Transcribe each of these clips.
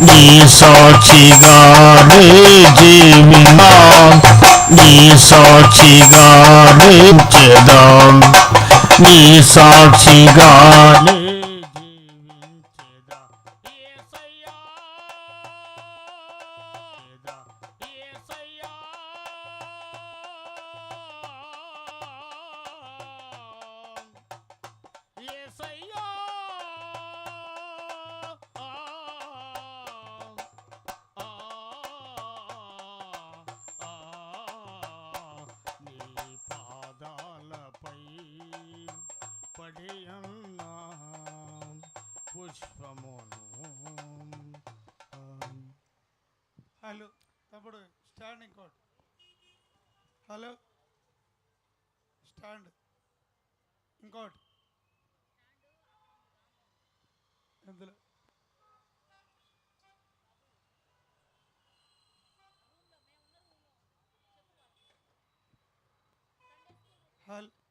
నీ సాక్షిగానే జీవినా నీ సాక్షిగానే చేదాం నీ సాక్షిగానే పడియన్న. పుష్పమును. హలో తప్పుడు స్టాండ్ ఇంకోటి. హలో స్టాండ్ ఇంకోటి. ఎందులో? హలో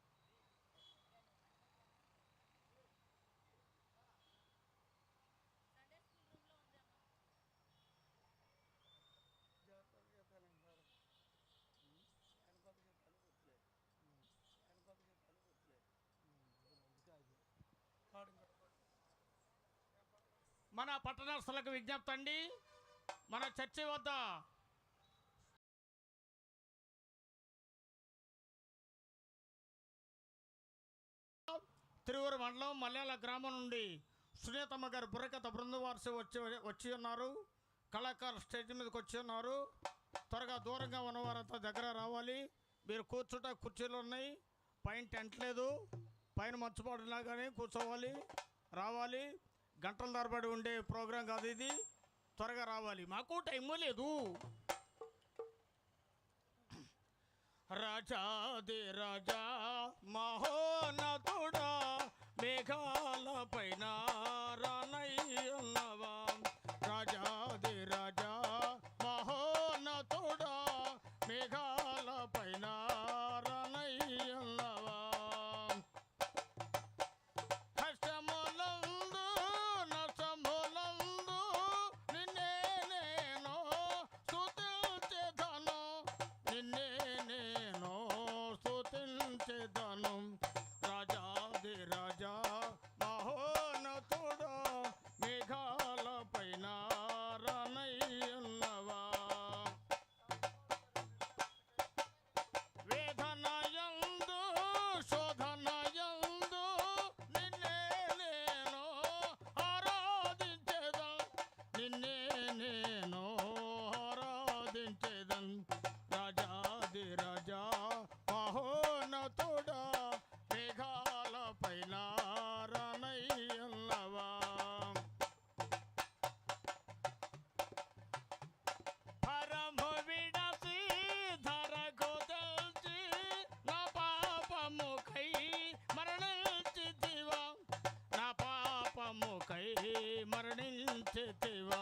మన పట్టణస్థులకు విజ్ఞప్తి అండి. మన చర్చి వద్ద తిరువురు మండలం మలయాళ గ్రామం నుండి సునీతమ్మ గారు బుర్రకథ బృందవారసి వచ్చి వచ్చి ఉన్నారు. కళాకారు స్టేజ్ మీదకి వచ్చి ఉన్నారు. త్వరగా దూరంగా ఉన్నవారంతా దగ్గర రావాలి. మీరు కూర్చుంట కుర్చీలు ఉన్నాయి. పైన టెంట్ లేదు. పైన మంచుపాటులా కానీ కూర్చోవాలి. రావాలి. గంటల తరబడి ఉండే ప్రోగ్రాం కాదు ఇది. త్వరగా రావాలి. మాకు టైము లేదు. రాజా దే రాజా మహోనతుడా మేఘాల పైన రానయ్యున్నవా? రాజాది రాజా మహోనతుడా మేఘాల పైన మరణించితివా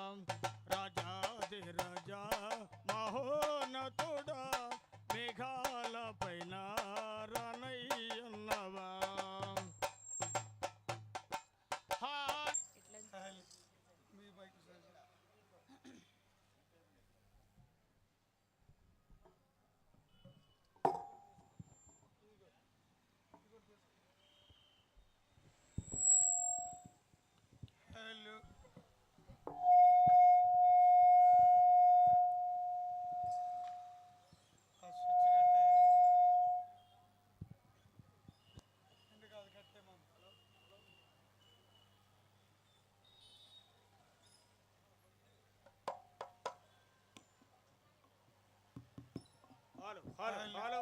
హలో హలో హలో హలో